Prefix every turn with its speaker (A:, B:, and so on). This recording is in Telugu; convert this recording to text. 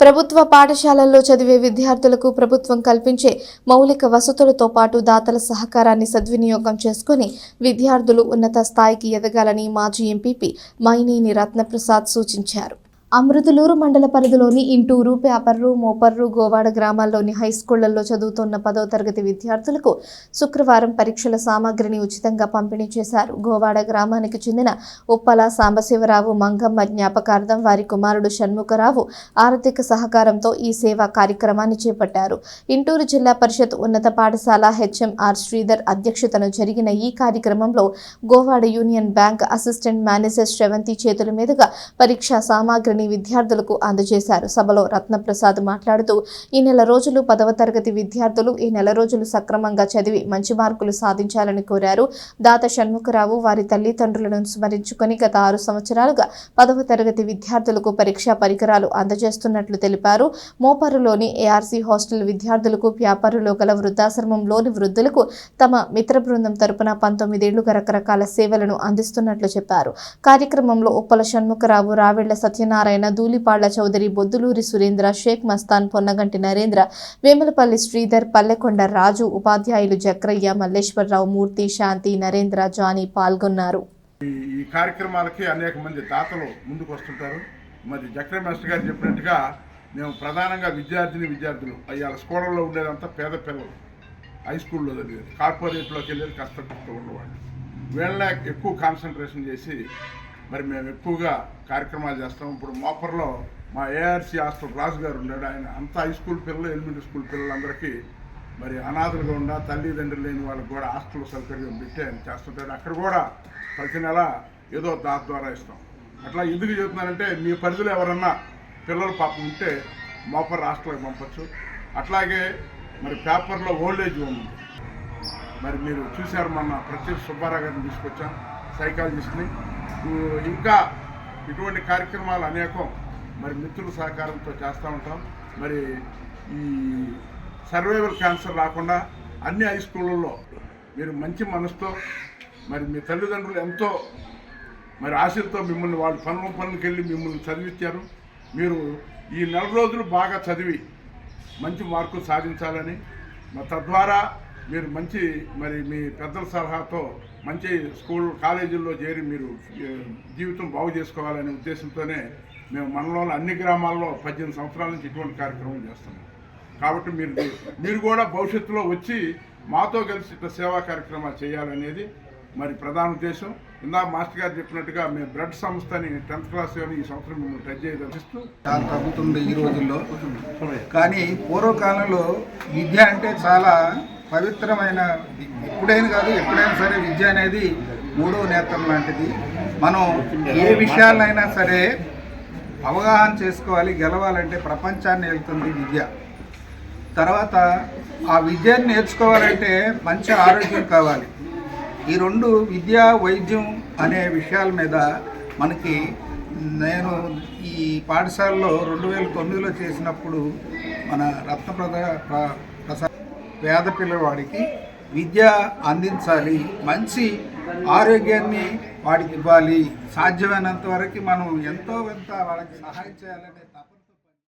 A: ప్రభుత్వ పాఠశాలల్లో చదివే విద్యార్థులకు ప్రభుత్వం కల్పించే మౌలిక వసతులతో పాటు దాతల సహకారాన్ని సద్వినియోగం చేసుకుని విద్యార్థులు ఉన్నత స్థాయికి ఎదగాలని మాజీ ఎంపీపీ మైనేని రత్నప్రసాద్ సూచించారు. అమృతలూరు మండల పరిధిలోని ఇంటూరు పేపర్రు మోపర్రు గోవాడ గ్రామాల్లోని హైస్కూళ్ళలో చదువుతున్న పదో తరగతి విద్యార్థులకు శుక్రవారం పరీక్షల సామాగ్రిని ఉచితంగా పంపిణీ చేశారు. గోవాడ గ్రామానికి చెందిన ఉప్పల సాంబశివరావు మంగమ్మ జ్ఞాపకార్థం వారి కుమారుడు షణ్ముఖరావు ఆర్థిక సహకారంతో ఈ సేవా కార్యక్రమాన్ని చేపట్టారు. ఇంటూరు జిల్లా పరిషత్ ఉన్నత పాఠశాల హెచ్ఎంఆర్ శ్రీధర్ అధ్యక్షతన జరిగిన ఈ కార్యక్రమంలో Govada union bank assistant manager Sravanthi చేతుల మీదుగా పరీక్షా సామాగ్రిని విద్యార్థులకు అందజేశారు. సభలో రత్నప్రసాద్ మాట్లాడుతూ ఈ నెల రోజులు పదవ తరగతి విద్యార్థులు ఈ నెల రోజులు సక్రమంగా చదివి మంచి మార్కులు సాధించాలని కోరారు. దాత షణ్ముఖరావు వారి తల్లిదండ్రులను స్మరించుకొని గత ఆరు సంవత్సరాలుగా పదవ తరగతి విద్యార్థులకు పరీక్షా పరికరాలు అందజేస్తున్నట్లు తెలిపారు. మోపరులోని ఏఆర్సీ హాస్టల్ విద్యార్థులకు వ్యాపారులో గల వృద్ధాశ్రమంలోని వృద్ధులకు తమ మిత్ర బృందం తరపున పంతొమ్మిదేళ్ళుగా రకరకాల సేవలను అందిస్తున్నట్లు చెప్పారు. కార్యక్రమంలో ఉప్పల షణ్ముఖరావు రావెళ్ళ సత్యనారాయణ ధూళిపాళ్ళ చౌదరి బొద్దులూరి సురేంద్ర షేక్ మస్తాన్ పొన్నగంటి నరేంద్ర వేములపల్లి శ్రీధర్ పల్లెకొండ రాజు ఉపాధ్యాయులు జక్రయ్య మల్లేశ్వరరావు మూర్తి శాంతి నరేంద్ర జానీ పాల్గొన్నారు.
B: ఈ కార్యక్రమాలకి అనేక మంది దాతలు ముందుకు వస్తుంటారు. మరి జక్ర మాస్టర్ గారు చెప్పినట్టుగా మేము ప్రధానంగా విద్యార్థిని విద్యార్థులు. అయ్యాల స్కూళ్ళలో ఉండేదంతా పేద పిల్లలు. హై స్కూల్లో చదివేది. కార్పొరేట్లోకి వెళ్ళేది కష్టపడుతూ ఉండేవాళ్ళు. వీళ్ళ ఎక్కువ కాన్సన్ట్రేషన్ చేసి మరి మేము ఎక్కువగా కార్యక్రమాలు చేస్తాం. ఇప్పుడు మోపర్లో మా ఏఆర్సీ హాస్టల్ రాజు గారు ఉన్నాడు. ఆయన అంత హై స్కూల్ పిల్లలు ఎలిమెంటరీ స్కూల్ పిల్లలందరికీ మరి అనాథలుగా ఉన్న తల్లిదండ్రులు లేని వాళ్ళకి కూడా హాస్టల్ సౌకర్యం పెట్టి ఆయన చేస్తుంటారు అక్కడ కూడా ప్రతి నెల ఏదో దాత ద్వారా ఇస్తాం. అట్లా ఎందుకు చెబుతున్నానంటే మీ పరిధిలో ఎవరన్నా పిల్లలు పాపం ఉంటే మోపర్ హాస్టల్కి పంపొచ్చు. అట్లాగే మరి పేపర్లో ఓల్డేజ్ హోమ్ ఉంది. మరి మీరు చూశారు మొన్న ప్రత్యేక సుబ్బారావు గారిని తీసుకొచ్చాం. సైకాలజిస్ట్ని. ఇంకా ఇటువంటి కార్యక్రమాలు అనేకం మరి మిత్రుల సహకారంతో చేస్తూ ఉంటాం. మరి ఈ సర్వైవల్ క్యాన్సర్ రాకుండా అన్ని హై స్కూళ్ళల్లో మీరు మంచి మనసుతో మరి మీ తల్లిదండ్రులు ఎంతో మరి ఆశలతో మిమ్మల్ని వాళ్ళు పనుల పనులకు వెళ్ళి మిమ్మల్ని చదివించారు మీరు ఈ నెల రోజులు బాగా చదివి మంచి మార్కులు సాధించాలని తద్వారా మీరు మంచి మరి మీ పెద్దల సలహాతో మంచి స్కూల్ కాలేజీల్లో చేరి మీరు జీవితం బాగు చేసుకోవాలనే ఉద్దేశంతోనే మేము మనలోని అన్ని గ్రామాల్లో పద్దెనిమిది సంవత్సరాల నుంచి ఇటువంటి కార్యక్రమం చేస్తున్నాం. కాబట్టి మీరు మీరు కూడా భవిష్యత్తులో వచ్చి మాతో కలిసి ఇట్లా సేవా కార్యక్రమాలు చేయాలనేది మరి ప్రధాన ఉద్దేశం. ఇందా మాస్టర్ గారు చెప్పినట్టుగా మేము బ్లడ్ సంస్థని టెన్త్ క్లాస్ ఈ సంవత్సరం మేము టచ్ చేయదలిస్తూ
C: చాలా తగ్గుతుంది ఈ రోజుల్లో. కానీ పూర్వకాలంలో విద్య అంటే చాలా పవిత్రమైన ఎప్పుడైనా కాదు ఎప్పుడైనా సరే విద్య అనేది మూడో నేత్రం లాంటిది. మనం ఏ విషయాలైనా సరే అవగాహన చేసుకోవాలి గెలవాలంటే ప్రపంచాన్ని వెళ్తుంది విద్య. తర్వాత ఆ విద్యను నేర్చుకోవాలంటే మంచి ఆరోగ్యం కావాలి. ఈ రెండు విద్య వైద్యం అనే విషయాల మీద మనకి నేను ఈ పాఠశాలలో రెండు వేల తొమ్మిదిలో చేసినప్పుడు మన రత్న ప్రసాద్ పేద పిల్లవాడికి విద్య అందించాలి మంచి ఆరోగ్యాన్ని వాడికి ఇవ్వాలి. సాధ్యమైనంత వరకు మనం ఎంతో కొంత వాళ్ళకి సహాయం చేయాలనే